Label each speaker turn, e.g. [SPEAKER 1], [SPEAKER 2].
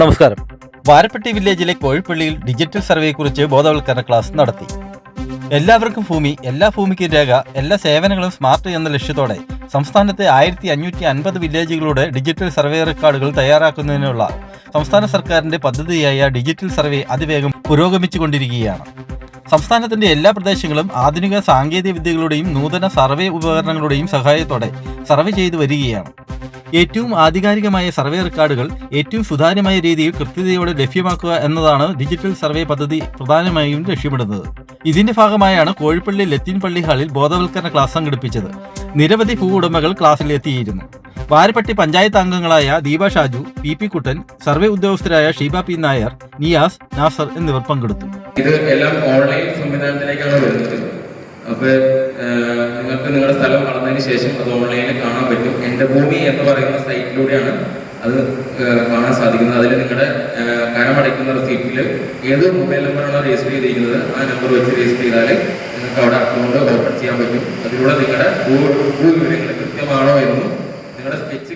[SPEAKER 1] നമസ്കാരം. വാരപ്പെട്ടി വില്ലേജിലെ കോഴിപ്പള്ളിയിൽ ഡിജിറ്റൽ സർവേയെക്കുറിച്ച് ബോധവൽക്കരണ ക്ലാസ് നടത്തി. എല്ലാവർക്കും ഭൂമി എല്ലാ ഭൂമിക്കും രേഖ എല്ലാ സേവനങ്ങളും സ്മാർട്ട് എന്ന ലക്ഷ്യത്തോടെ സംസ്ഥാനത്തെ ആയിരത്തി അഞ്ഞൂറ്റി അൻപത് വില്ലേജുകളുടെ ഡിജിറ്റൽ സർവേ റെക്കോർഡുകൾ തയ്യാറാക്കുന്നതിനുള്ള സംസ്ഥാന സർക്കാരിന്റെ പദ്ധതിയായ ഡിജിറ്റൽ സർവേ അതിവേഗം പുരോഗമിച്ചുകൊണ്ടിരിക്കുകയാണ്. സംസ്ഥാനത്തിന്റെ എല്ലാ പ്രദേശങ്ങളും ആധുനിക സാങ്കേതിക വിദ്യകളുടെയും നൂതന സർവേ ഉപകരണങ്ങളുടെയും സഹായത്തോടെ സർവേ ചെയ്തു വരികയാണ്. ഏറ്റവും ആധികാരികമായ സർവേ റെക്കോർഡുകൾ ഏറ്റവും സുതാര്യമായ രീതിയിൽ കൃത്യതയോടെ ലഭ്യമാക്കുക എന്നതാണ് ഡിജിറ്റൽ സർവേ പദ്ധതി പ്രധാനമായും ലക്ഷ്യമിടുന്നത്. ഇതിന്റെ ഭാഗമായാണ് കോഴിപ്പള്ളി ലത്തീൻ പള്ളി ഹാളിൽ ബോധവൽക്കരണ ക്ലാസ് സംഘടിപ്പിച്ചത്. നിരവധി ഭൂ ഉടമകൾ ക്ലാസ്സിലെത്തിയിരുന്നു വാരപ്പട്ടി പഞ്ചായത്ത് അംഗങ്ങളായ Deepa Shaju P P Kuttan survey ഉദ്യോഗസ്ഥരായ Sheeba P Nair Niyas Nasar എന്നിവർ പങ്കെടുത്തു.
[SPEAKER 2] ഇത് എല്ലാം ഓൺലൈൻ സംവിധാനത്തിലേക്കാണ് വരുന്നത്. അപ്പൊ നിങ്ങൾക്ക് നിങ്ങളുടെ സ്ഥലം വളർന്നതിന് ശേഷം അത് ഓൺലൈനിൽ കാണാൻ പറ്റും. എന്റെ ഭൂമി എന്ന് പറയുന്ന സൈറ്റിലൂടെയാണ് അത് കാണാൻ സാധിക്കുന്നത്. അതിൽ നിങ്ങളുടെ കരമടയ്ക്കുന്ന റെസീപ്റ്റിൽ ഏത് മൊബൈൽ നമ്പറാണോ രജിസ്റ്റർ ചെയ്തിരിക്കുന്നത് ആ നമ്പർ വെച്ച് രജിസ്റ്റർ ചെയ്താൽ നിങ്ങൾക്ക് അവിടെ അക്കൗണ്ട് ഓപ്പൺ ചെയ്യാൻ പറ്റും. അതിലൂടെ നിങ്ങളുടെ ഭൂ വിവരങ്ങൾ കൃത്യമാണോ എന്നും നിങ്ങളുടെ സ്കെച്ച്